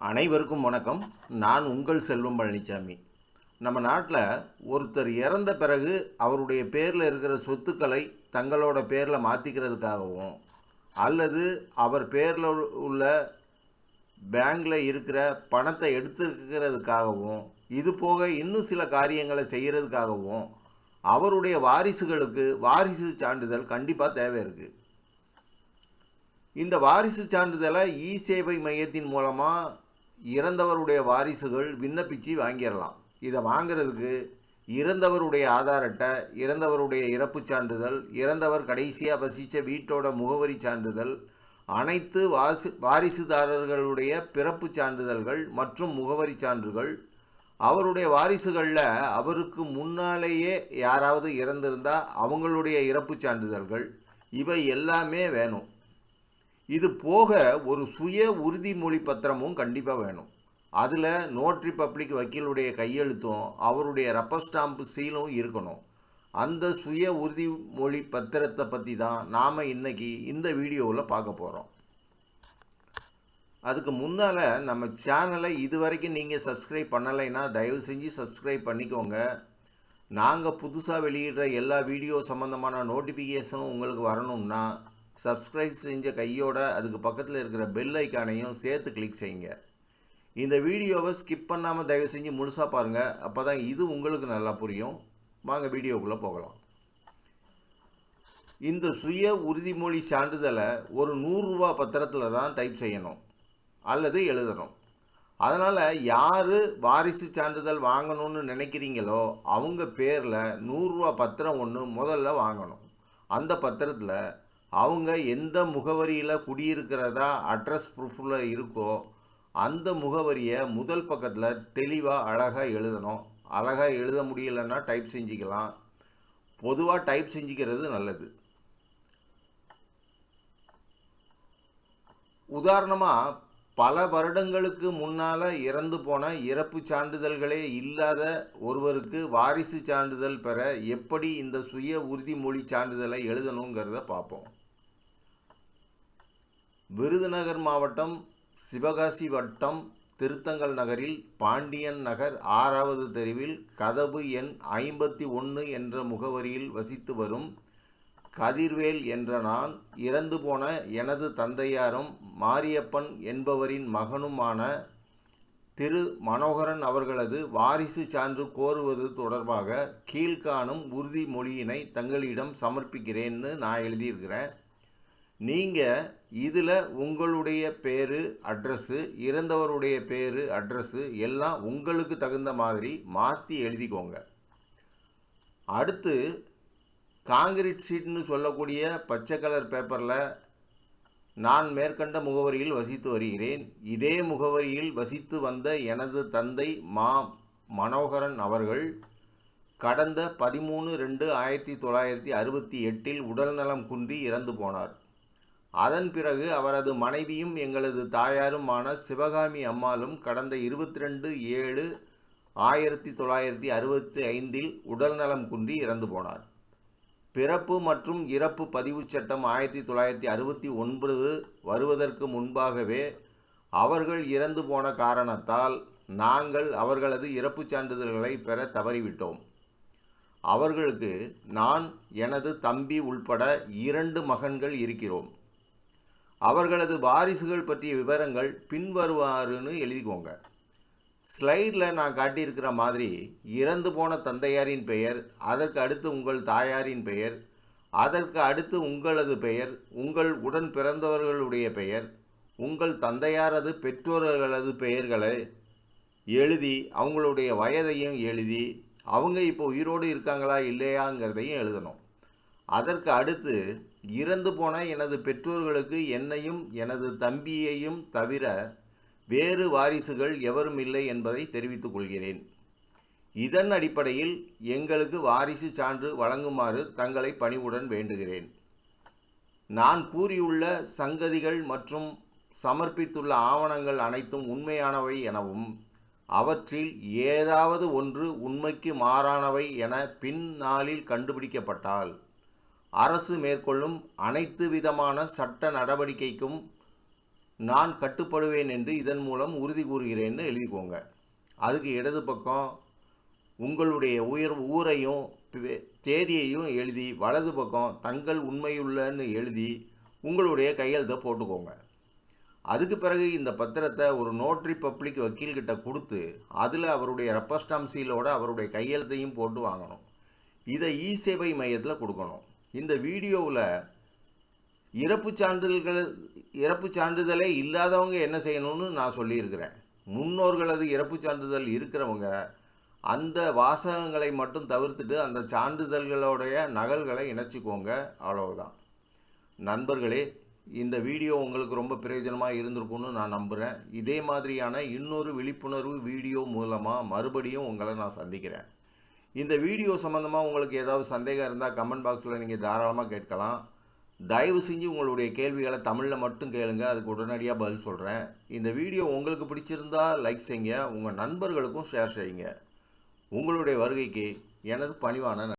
அனைவருக்கும் வணக்கம். நான் உங்கள் செல்வம் பழனிசாமி நம்ம நாட்டில் ஒருத்தர் இறந்த பிறகு அவருடைய பேரில் இருக்கிற சொத்துக்களை தங்களோட பேரில் மாற்றிக்கிறதுக்காகவும் அல்லது அவர் பேரில் உள்ள பேங்கில் இருக்கிற பணத்தை எடுத்துக்கிறதுக்காகவும் இது போக இன்னும் சில காரியங்களை செய்கிறதுக்காகவும் அவருடைய வாரிசுகளுக்கு வாரிசு சான்றிதழ் கண்டிப்பாக தேவை இருக்குது இந்த வாரிசு சான்றிதழை இ சேவை மையத்தின் மூலமாக இறந்தவருடைய வாரிசுகள் விண்ணப்பித்து வாங்கிடலாம் இதை வாங்கிறதுக்கு இறந்தவருடைய ஆதார் அட்டை இறந்தவருடைய இறப்பு சான்றிதழ் இறந்தவர் கடைசியாக வசித்த வீட்டோட முகவரி சான்றிதழ் அனைத்து வாசு வாரிசுதாரர்களுடைய பிறப்பு சான்றிதழ்கள் மற்றும் முகவரி சான்றுகள். அவருடைய வாரிசுகளில் அவருக்கு முன்னாலேயே யாராவது இறந்திருந்தால் அவங்களுடைய இறப்புச் சான்றிதழ்கள். இவை எல்லாமே வேணும். இது போக ஒரு சுய உறுதிமொழி பத்திரமும் கண்டிப்பாக வேணும். அதில் நோட்ரி பப்ளிக் வக்கீலுடைய கையெழுத்தும் அவருடைய ரப்பர் ஸ்டாம்பு சீலும் இருக்கணும். அந்த சுய உறுதிமொழி பத்திரத்தை பற்றி தான் நாம் இன்னைக்கு இந்த வீடியோவில் பார்க்க போகிறோம் அதுக்கு முன்னால் நம்ம சேனலை இது வரைக்கும் நீங்கள் சப்ஸ்கிரைப் பண்ணலைன்னா தயவு செஞ்சு சப்ஸ்கிரைப் பண்ணிக்கோங்க. நாங்கள் புதுசாக வெளியிடுற எல்லா வீடியோ சம்மந்தமான நோட்டிஃபிகேஷனும் உங்களுக்கு வரணும்னா சப்ஸ்கிரைப் செஞ்ச கையோட அதுக்கு பக்கத்தில் இருக்கிற பெல் ஐக்கானையும் சேர்த்து கிளிக் செய்யுங்க. இந்த வீடியோவை ஸ்கிப் பண்ணாமல் தயவு செஞ்சு முழுசாக பாருங்கள் அப்போ தான் இது உங்களுக்கு நல்லா புரியும். வாங்க வீடியோக்குள்ளே போகலாம். இந்த சுய உறுதிமொழி சான்றிதழை ஒரு நூறுரூவா பத்திரத்தில் தான் டைப் செய்யணும். அல்லது எழுதணும். அதனால் யார் வாரிசு சான்றிதழ் வாங்கணும்னு நினைக்கிறீங்களோ அவங்க பேரில் நூறுரூவா பத்திரம் ஒன்று முதல்ல வாங்கணும். அந்த பத்திரத்தில் அவங்க எந்த முகவரியில் குடியிருக்கிறதா அட்ரஸ் ப்ரூஃபில் இருக்கோ அந்த முகவரியை முதல் பக்கத்தில் தெளிவாக அழகாக எழுதணும். அழகாக எழுத முடியலன்னா டைப் செஞ்சுக்கலாம். பொதுவாக டைப் செஞ்சுக்கிறது நல்லது. உதாரணமாக பல வருடங்களுக்கு முன்னால் இறந்து போன இறப்பு சான்றிதழ்களே இல்லாத ஒருவருக்கு வாரிசு சான்றிதழ் பெற எப்படி இந்த சுய உறுதிமொழி சான்றிதழை எழுதணுங்கிறத பார்ப்போம். விருதுநகர் மாவட்டம் சிவகாசி வட்டம் திருத்தங்கல் நகரில் பாண்டியன் நகர் ஆறாவது தெருவில் கதவு எண் ஐம்பத்தி ஒன்று என்ற முகவரியில் வசித்து வரும் கதிர்வேல் என்ற நான் இறந்து போன எனது தந்தையாரும் மாரியப்பன் என்பவரின் மகனுமான திரு. மனோகரன் அவர்களது வாரிசு சான்று கோருவது தொடர்பாக கீழ்காணும் உறுதிமொழியினை தங்களிடம் சமர்ப்பிக்கிறேன்னு நான் எழுதியிருக்கிறேன். நீங்கள் இதில் உங்களுடைய பேர் அட்ரஸ்ஸு இறந்தவருடைய பேர் அட்ரஸ்ஸு எல்லாம் உங்களுக்கு தகுந்த மாதிரி மாற்றி எழுதிக்கோங்க. அடுத்து காங்கிரீட் ஷீட்னு சொல்லக்கூடிய பச்சை கலர் பேப்பரில் நான் மேற்கண்ட முகவரியில் வசித்து வருகிறேன். இதே முகவரியில் வசித்து வந்த எனது தந்தை மா. மனோகரன் அவர்கள் கடந்த பதிமூணு ரெண்டு ஆயிரத்தி தொள்ளாயிரத்தி அறுபத்தி எட்டில் உடல்நலம் குன்றி இறந்து போனார். அதன் பிறகு அவரது மனைவியும் எங்களது தாயாருமான சிவகாமி அம்மாளும் கடந்த இருபத்தி ரெண்டு ஏழு ஆயிரத்தி தொள்ளாயிரத்தி அறுபத்தி ஐந்தில் உடல்நலம் குன்றி இறந்து போனார். பிறப்பு மற்றும் இறப்பு பதிவுச் சட்டம் ஆயிரத்தி தொள்ளாயிரத்தி அறுபத்தி ஒன்பது வருவதற்கு முன்பாகவே அவர்கள் இறந்து போன காரணத்தால் நாங்கள் அவர்களது இறப்புச் சான்றிதழ்களை பெற தவறிவிட்டோம். அவர்களுக்கு நான் எனது தம்பி உள்பட இரண்டு மகன்கள் இருக்கிறோம். அவர்களது வாரிசுகள் பற்றிய விவரங்கள் பின்வருவாருன்னு எழுதிக்கோங்க. ஸ்லைடில் நான் காட்டியிருக்கிற மாதிரி இறந்து போன தந்தையாரின் பெயர் அதற்கு அடுத்து உங்கள் தாயாரின் பெயர் அதற்கு அடுத்து உங்களது பெயர் உங்கள் உடன் பிறந்தவர்களுடைய பெயர் உங்கள் தந்தையாரது பெற்றோர்களது பெயர்களை எழுதி அவங்களுடைய வயதையும் எழுதி அவங்க இப்போ உயிரோடு இருக்காங்களா இல்லையாங்கிறதையும் எழுதணும். அதற்கு அடுத்து இறந்து போன எனது பெற்றோர்களுக்கு என்னையும் எனது தம்பியையும் தவிர வேறு வாரிசுகள் எவரும் இல்லை என்பதை தெரிவித்துக் கொள்கிறேன். இதன் அடிப்படையில் எங்களுக்கு வாரிசு சான்று வழங்குமாறு தங்களை பணிவுடன் வேண்டுகிறேன். நான் கூறியுள்ள சங்கதிகள் மற்றும் சமர்ப்பித்துள்ள ஆவணங்கள் அனைத்தும் உண்மையானவை எனவும் அவற்றில் ஏதாவது ஒன்று உண்மைக்கு மாறானவை என பின்னாளில் கண்டுபிடிக்கப்பட்டால் அரசு மேற்கொள்ளும் அனைத்து விதமான சட்ட நடவடிக்கைக்கும் நான் கட்டுப்படுவேன் என்று இதன் மூலம் உறுதி கூறுகிறேன்னு எழுதிக்கோங்க. அதுக்கு இடது பக்கம் உங்களுடைய உயர் ஊரையும் தேதியையும் எழுதி வலது பக்கம் தங்கள் உண்மையுள்ளன்னு எழுதி உங்களுடைய கையெழுத்தை போட்டுக்கோங்க. அதுக்கு பிறகு இந்த பத்திரத்தை ஒரு நோட்ரி பப்ளிக் வக்கீல்கிட்ட கொடுத்து அதில் அவருடைய ரப்பர் அவருடைய கையெழுத்தையும் போட்டு வாங்கணும். இதை இ சேவை மையத்தில் கொடுக்கணும். இந்த வீடியோவில் இறப்பு சான்றிதழ்கள் இறப்பு சான்றிதழே இல்லாதவங்க என்ன செய்யணும்னு நான் சொல்லியிருக்கிறேன். முன்னோர்களது இறப்பு சான்றிதழ் இருக்கிறவங்க அந்த வாசகங்களை மட்டும் தவிர்த்துட்டு அந்த சான்றிதழ்களுடைய நகல்களை இணைச்சிக்கோங்க அவ்வளவுதான். நண்பர்களே இந்த வீடியோ உங்களுக்கு ரொம்ப பிரயோஜனமாக இருந்திருக்கும்னு நான் நம்புகிறேன் இதே மாதிரியான இன்னொரு விழிப்புணர்வு வீடியோ மூலமாக மறுபடியும் உங்களை நான் சந்திக்கிறேன். இந்த வீடியோ சம்மந்தமாக உங்களுக்கு ஏதாவது சந்தேகம் இருந்தால் கமெண்ட் பாக்ஸில் நீங்கள் தாராளமாக கேட்கலாம். தயவு செஞ்சு உங்களுடைய கேள்விகளை தமிழில் மட்டும் கேளுங்க அதுக்கு உடனடியாக பதில் சொல்கிறேன் இந்த வீடியோ உங்களுக்கு பிடிச்சிருந்தா லைக் செய்யுங்க உங்கள் நண்பர்களுக்கும் ஷேர் செய்யுங்க. உங்களுடைய வருகைக்கு எனது பணிவான